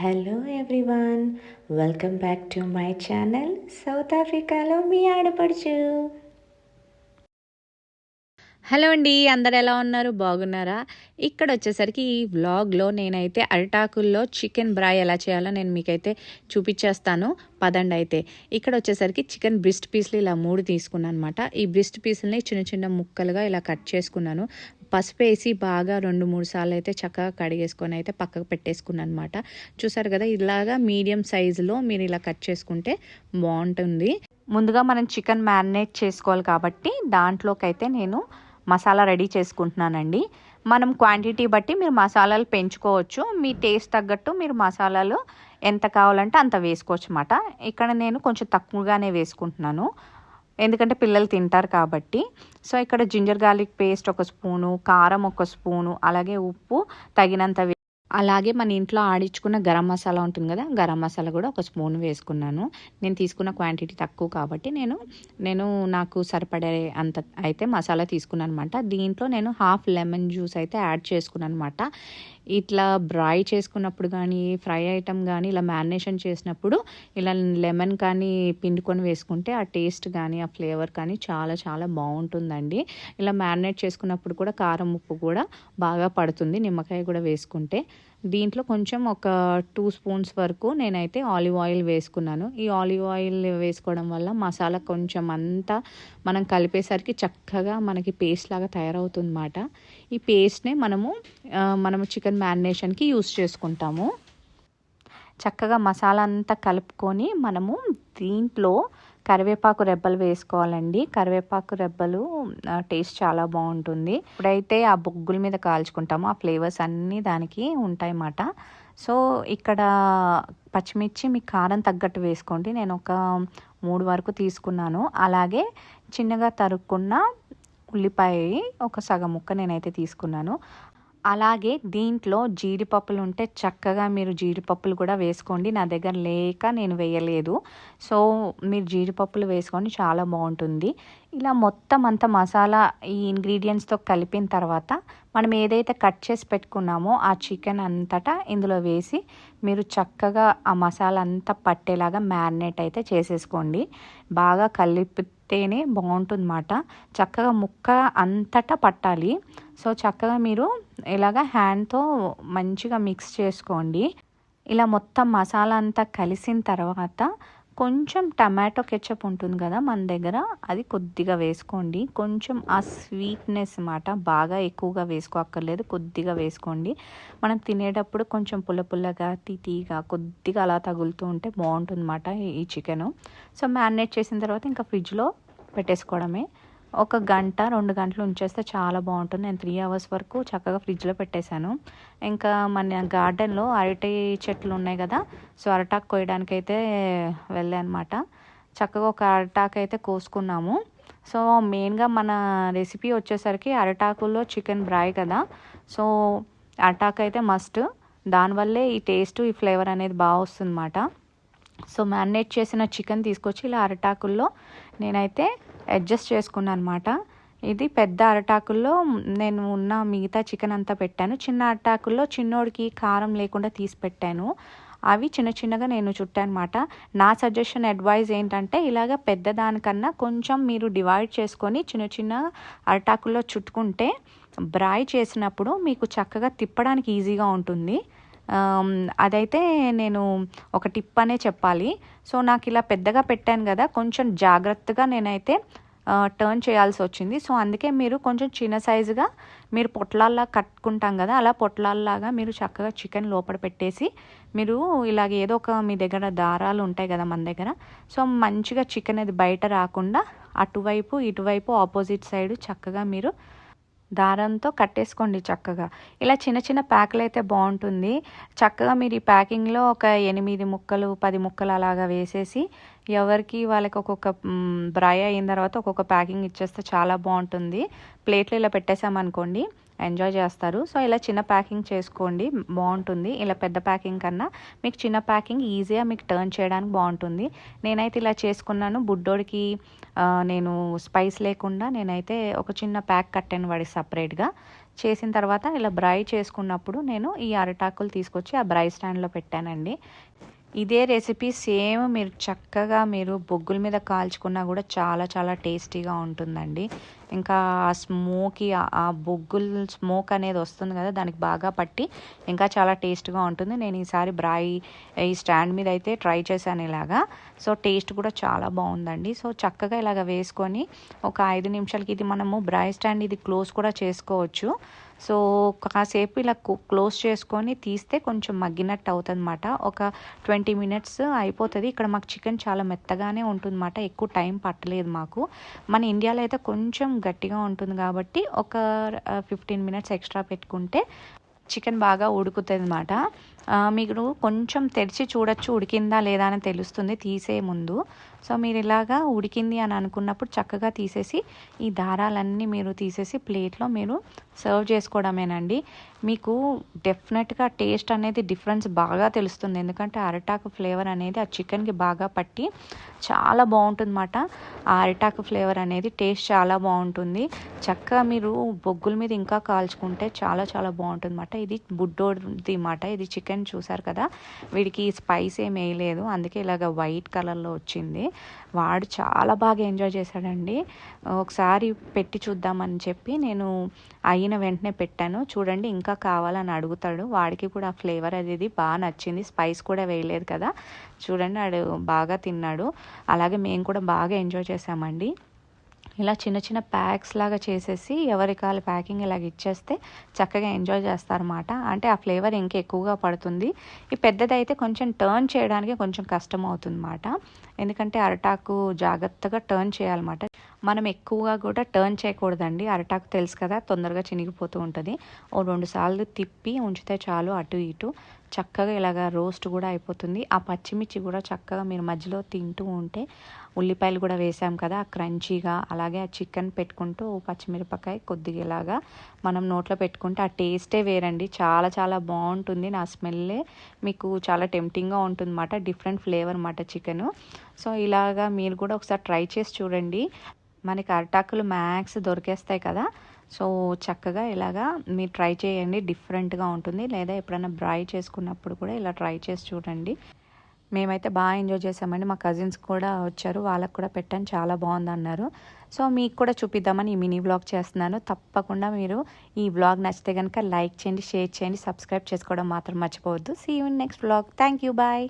Hello everyone welcome back to my channel south ఆఫ్రికాలో మీ ఆడపడుచు. హలో అండి అందరు ఎలా ఉన్నారు? బాగున్నారా? ఇక్కడ వచ్చేసరికి ఈ వ్లాగ్లో నేనైతే అరిటాకుల్లో చికెన్ బ్రాయ్ ఎలా చేయాలో నేను మీకైతే చూపించేస్తాను. పదండి అయితే. ఇక్కడ వచ్చేసరికి చికెన్ బ్రిస్ట్ పీస్లు ఇలా మూడు తీసుకున్నాను అనమాట ఈ బ్రిస్ట్ పీసులని చిన్న చిన్న ముక్కలుగా ఇలా కట్ చేసుకున్నాను. పసుపు వేసి బాగా రెండు మూడు సార్లు అయితే చక్కగా కడిగేసుకొని అయితే పక్కకు పెట్టేసుకున్నాను అనమాట చూసారు కదా ఇలాగా మీడియం సైజులో మీరు ఇలా కట్ చేసుకుంటే బాగుంటుంది. ముందుగా మనం చికెన్ మ్యారినేట్ చేసుకోవాలి కాబట్టి దాంట్లోకి అయితే నేను మసాలా రెడీ చేసుకుంటున్నానండి. మనం క్వాంటిటీ బట్టి మీరు మసాలాలు పెంచుకోవచ్చు. మీ టేస్ట్ తగ్గట్టు మీరు మసాలాలు ఎంత కావాలంటే అంత వేసుకోవచ్చు అన్నమాట ఇక్కడ నేను కొంచెం తక్కువగానే వేసుకుంటున్నాను. ఎందుకంటే పిల్లలు తింటారు కాబట్టి. సో ఇక్కడ జింజర్ గార్లిక్ పేస్ట్ ఒక స్పూను కారం ఒక స్పూను అలాగే ఉప్పు తగినంత అలాగే మన ఇంట్లో ఆడించుకున్న గరం మసాలా ఉంటుంది కదా గరం మసాలా కూడా ఒక స్పూన్ వేసుకున్నాను. నేను తీసుకున్న క్వాంటిటీ తక్కువ కాబట్టి నేను నేను నాకు సరిపడే అంత అయితే మసాలా తీసుకున్నాను అనమాట దీంట్లో నేను హాఫ్ లెమన్ జ్యూస్ అయితే యాడ్ చేసుకున్నాను అనమాట ఇట్లా బ్రాయ్ చేసుకున్నప్పుడు కానీ ఫ్రై ఐటమ్ కానీ ఇలా మ్యారినేషన్ చేసినప్పుడు ఇలా లెమన్ కానీ పిండుకొని వేసుకుంటే ఆ టేస్ట్ కానీ ఆ ఫ్లేవర్ కానీ చాలా చాలా బాగుంటుందండి. ఇలా మ్యారినేట్ చేసుకున్నప్పుడు కూడా కారం ఉప్పు కూడా బాగా పడుతుంది. నిమ్మకాయ కూడా వేసుకుంటే దీంట్లో కొంచెం ఒక టూ స్పూన్స్ వరకు నేనైతే ఆలివ్ ఆయిల్ వేసుకున్నాను. ఈ ఆలివ్ ఆయిల్ వేసుకోవడం వల్ల మసాలా కొంచెం అంతా మనం కలిపేసరికి చక్కగా మనకి పేస్ట్ లాగా తయారవుతుందన్నమాట. ఈ పేస్ట్నే మనము మనము చికెన్ మ్యారినేషన్కి యూస్ చేసుకుంటాము. చక్కగా మసాలా అంతా కలుపుకొని మనము దీంట్లో కరివేపాకు రెబ్బలు వేసుకోవాలండి. కరివేపాకు రెబ్బలు టేస్ట్ చాలా బాగుంటుంది. ఇప్పుడైతే ఆ బొగ్గుల మీద కాల్చుకుంటామో. ఆ ఫ్లేవర్స్ అన్నీ దానికి ఉంటాయన్నమాట. సో ఇక్కడ పచ్చిమిర్చి మీ కారం తగ్గట్టు వేసుకోండి. నేను ఒక మూడు వరకు తీసుకున్నాను. అలాగే చిన్నగా తరుక్కున్న ఉల్లిపాయ ఒక సగం ముక్క నేనైతే తీసుకున్నాను. అలాగే దీంట్లో జీడిపప్పులు ఉంటే చక్కగా మీరు జీడిపప్పులు కూడా వేసుకోండి. నా దగ్గర లేక నేను వేయలేదు. సో మీరు జీడిపప్పులు వేసుకొని చాలా బాగుంటుంది. ఇలా మొత్తం అంత మసాలా ఈ ఇంగ్రీడియంట్స్తో కలిపిన తర్వాత మనం ఏదైతే కట్ చేసి పెట్టుకున్నామో ఆ చికెన్ అంతటా ఇందులో వేసి మీరు చక్కగా ఆ మసాలా అంతా పట్టేలాగా మ్యారినేట్ అయితే చేసేసుకోండి. బాగా కలిపి తేనే బాగుంటుందన్నమాట. చక్కగా ముక్క అంతటా పట్టాలి. సో చక్కగా మీరు ఇలాగ హ్యాండ్తో మంచిగా మిక్స్ చేసుకోండి. ఇలా మొత్తం మసాలా అంతా కలిసిన తర్వాత కొంచెం టమాటో కెచప్ ఉంటుంది కదా మన దగ్గర అది కొద్దిగా వేసుకోండి. కొంచెం ఆ స్వీట్నెస్ మాట బాగా ఎక్కువగా వేసుకోక్కర్లేదు కొద్దిగా వేసుకోండి. మనం తినేటప్పుడు కొంచెం పుల్ల పుల్లగా తీతీగా కొద్దిగా అలా తగులుతూ ఉంటే బాగుంటుంది అన్నమాట ఈ చికెను. సో మ్యారినేట్ చేసిన తర్వాత ఇంకా ఫ్రిడ్జ్లో పెట్టేసుకోవడమే. ఒక గంట రెండు గంటలు ఉంచేస్తే చాలా బాగుంటుంది. నేను త్రీ అవర్స్ వరకు చక్కగా ఫ్రిడ్జ్లో పెట్టేశాను. ఇంకా మన గార్డెన్లో అరటి చెట్లు ఉన్నాయి కదా సో అరటాకు కోయడానికి అయితే వెళ్ళానమాట. చక్కగా ఒక అరటాకు అయితే కోసుకున్నాము. సో మెయిన్గా మన రెసిపీ వచ్చేసరికి అరటాకుల్లో చికెన్ బ్రాయ్ కదా సో అరటాకు అయితే మస్ట్ దానివల్లే ఈ టేస్ట్ ఈ ఫ్లేవర్ అనేది బాగా వస్తుందన్నమాట. సో మ్యారినేట్ చేసిన చికెన్ తీసుకొచ్చి ఇలా అరటాకుల్లో నేనైతే అడ్జస్ట్ చేసుకున్నాను అనమాట ఇది పెద్ద అరటాకుల్లో నేను ఉన్న మిగతా చికెన్ అంతా పెట్టాను. చిన్న అరటాకుల్లో చిన్నోడికి కారం లేకుండా తీసి పెట్టాను. అవి చిన్న చిన్నగా నేను చుట్టానమాట. నా సజెషన్ అడ్వైజ్ ఏంటంటే ఇలాగ పెద్ద దానికన్నా కొంచెం మీరు డివైడ్ చేసుకొని చిన్న చిన్న అరటాకుల్లో చుట్టుకుంటే బ్రాయ్ చేసినప్పుడు మీకు చక్కగా తిప్పడానికి ఈజీగా ఉంటుంది. అదైతే నేను ఒక టిప్ అనే చెప్పాలి. సో నాకు ఇలా పెద్దగా పెట్టాను కదా కొంచెం జాగ్రత్తగా నేనైతే టర్న్ చేయాల్సి వచ్చింది. సో అందుకే మీరు కొంచెం చిన్న సైజుగా మీరు పొట్లాల్లా కట్టుకుంటాం కదా అలా పొట్లాల్లాగా మీరు చక్కగా చికెన్ లోపల పెట్టేసి మీరు ఇలాగ ఏదో ఒక మీ దగ్గర దారాలు ఉంటాయి కదా మన దగ్గర. సో మంచిగా చికెన్ అది బయట రాకుండా అటువైపు ఇటువైపు ఆపోజిట్ సైడ్ చక్కగా మీరు దారంతో కట్టేసుకోండి చక్కగా. ఇలా చిన్న చిన్న ప్యాకులు అయితే బాగుంటుంది. చక్కగా మీరు ఈ ప్యాకింగ్లో ఒక ఎనిమిది ముక్కలు పది ముక్కలు అలాగా వేసేసి ఎవరికి వాళ్ళకి ఒక్కొక్క బ్రై అయిన తర్వాత ఒక్కొక్క ప్యాకింగ్ ఇచ్చేస్తే చాలా బాగుంటుంది. ప్లేట్లు ఇలా పెట్టేసామనుకోండి ఎంజాయ్ చేస్తారు. సో ఇలా చిన్న ప్యాకింగ్ చేసుకోండి. బాగుంటుంది. ఇలా పెద్ద ప్యాకింగ్ కన్నా మీకు చిన్న ప్యాకింగ్ ఈజీగా మీకు టర్న్ చేయడానికి బాగుంటుంది. నేనైతే ఇలా చేసుకున్నాను. బుడ్డోడికి నేను స్పైస్ లేకుండా నేనైతే ఒక చిన్న ప్యాక్ కట్టాను వాడికి సపరేట్గా. చేసిన తర్వాత ఇలా బ్రై చేసుకున్నప్పుడు నేను ఈ అరటాకులు తీసుకొచ్చి ఆ బ్రై స్టాండ్లో పెట్టానండి. ఇదే రెసిపీ సేమ్ మీరు చక్కగా మీరు బొగ్గుల మీద కాల్చుకున్నా కూడా చాలా చాలా టేస్టీగా ఉంటుందండి. ఇంకా ఆ స్మోకి ఆ బొగ్గుల స్మోక్ అనేది వస్తుంది కదా దానికి బాగా పట్టి ఇంకా చాలా టేస్ట్గా ఉంటుంది. నేను ఈసారి బ్రాయి ఈ స్టాండ్ మీద అయితే ట్రై చేశాను ఇలాగా. సో టేస్ట్ కూడా చాలా బాగుందండి. సో చక్కగా ఇలాగ వేసుకొని ఒక ఐదు నిమిషాలకి ఇది మనము బ్రాయి స్టాండ్ ఇది క్లోజ్ కూడా చేసుకోవచ్చు. సో కాసేపు ఇలా క్లోజ్ చేసుకొని తీస్తే కొంచెం మగ్గినట్టు అవుతుందన్నమాట. ఒక ట్వంటీ మినిట్స్ అయిపోతుంది. ఇక్కడ మాకు చికెన్ చాలా మెత్తగానే ఉంటుందన్నమాట. ఎక్కువ టైం పట్టలేదు మాకు. మన ఇండియాలో అయితే కొంచెం గట్టిగా ఉంటుంది కాబట్టి ఒక ఫిఫ్టీన్ మినిట్స్ ఎక్స్ట్రా పెట్టుకుంటే చికెన్ బాగా ఉడుకుతుంది అనమాట మీరు కొంచెం తెరిచి చూడొచ్చు ఉడికిందా లేదా అని తెలుస్తుంది తీసే ముందు. సో మీరు ఇలాగా ఉడికింది అని అనుకున్నప్పుడు చక్కగా తీసేసి ఈ దారాలన్నీ మీరు తీసేసి ప్లేట్లో మీరు సర్వ్ చేసుకోవడమేనండి. మీకు డెఫినెట్గా టేస్ట్ అనేది డిఫరెన్స్ బాగా తెలుస్తుంది. ఎందుకంటే అరిటాకు ఫ్లేవర్ అనేది ఆ చికెన్కి బాగా పట్టి చాలా బాగుంటుంది అన్నమాట ఆ అరిటాకు ఫ్లేవర్ అనేది టేస్ట్ చాలా బాగుంటుంది. చక్కగా మీరు బొగ్గుల మీద ఇంకా కాల్చుకుంటే చాలా చాలా బాగుంటుంది అన్నమాట ఇది బుడ్డోది మాట. ఇది చికెన్ చూసారు కదా. వీడికి స్పైస్ ఏం వేయలేదు. అందుకే ఇలాగ వైట్ కలర్లో వచ్చింది. వాడు చాలా బాగా ఎంజాయ్ చేశాడండి. ఒకసారి పెట్టి చూద్దామని చెప్పి నేను అయిన వెంటనే పెట్టాను. చూడండి ఇంకా కావాలని అడుగుతాడు. వాడికి కూడా ఆ ఫ్లేవర్ అనేది బాగా నచ్చింది. స్పైస్ కూడా వేయలేదు కదా. చూడండి వాడు బాగా తిన్నాడు. అలాగే మేము కూడా బాగా ఎంజాయ్ చేసామండి ఇలా చిన్న చిన్న ప్యాక్స్ లాగా చేసేసి ఎవరికాల ప్యాకింగ్ ఇలాగ ఇచ్చేస్తే చక్కగా ఎంజాయ్ చేస్తారన్నమాట. అంటే ఆ ఫ్లేవర్ ఇంకా ఎక్కువగా పడుతుంది. ఈ పెద్దదైతే కొంచెం టర్న్ చేయడానికి కొంచెం కష్టం అవుతుందన్నమాట ఎందుకంటే అరటాకు జాగ్రత్తగా టర్న్ చేయాలన్నమాట. మనం ఎక్కువగా కూడా టర్న్ చేయకూడదండి. అరటాకు తెలుసు కదా తొందరగా చినిగిపోతూ ఉంటుంది. ఓ రెండు సార్లు తిప్పి ఉంచితే చాలు అటు ఇటు. చక్కగా ఇలాగ రోస్ట్ కూడా అయిపోతుంది. ఆ పచ్చిమిర్చి కూడా చక్కగా మీరు మధ్యలో తింటూ ఉంటే ఉల్లిపాయలు కూడా వేసాం కదా ఆ క్రంచీగా అలాగే ఆ చికెన్ పెట్టుకుంటూ పచ్చిమిరపకాయ కొద్దిగా ఇలాగా మనం నోట్లో పెట్టుకుంటే ఆ టేస్టే వేరండి. చాలా చాలా బాగుంటుంది. నా స్మెల్లే మీకు చాలా టెంప్టింగ్గా ఉంటుంది అన్నమాట డిఫరెంట్ ఫ్లేవర్ అన్నమాట చికెను. సో ఇలాగా మీరు కూడా ఒకసారి ట్రై చేసి చూడండి. మనకి అరటాకులు మ్యాక్స్ దొరికేస్తాయి కదా సో చక్కగా ఇలాగా మీరు ట్రై చేయండి డిఫరెంట్గా ఉంటుంది. లేదా ఎప్పుడైనా బ్రై చేసుకున్నప్పుడు కూడా ఇలా ట్రై చేసి చూడండి. మేమైతే బాగా ఎంజాయ్ చేసామండి మా కజిన్స్ కూడా వచ్చారు. వాళ్ళకు కూడా పెట్టాను. చాలా బాగుంది అన్నారు. సో మీకు కూడా చూపిద్దామని ఈ మినీ బ్లాగ్ చేస్తున్నాను. తప్పకుండా మీరు ఈ బ్లాగ్ నచ్చితే కనుక లైక్ చేయండి షేర్ చేయండి సబ్స్క్రైబ్ చేసుకోవడం మాత్రం మర్చిపోవద్దు. See you next blog thank you bye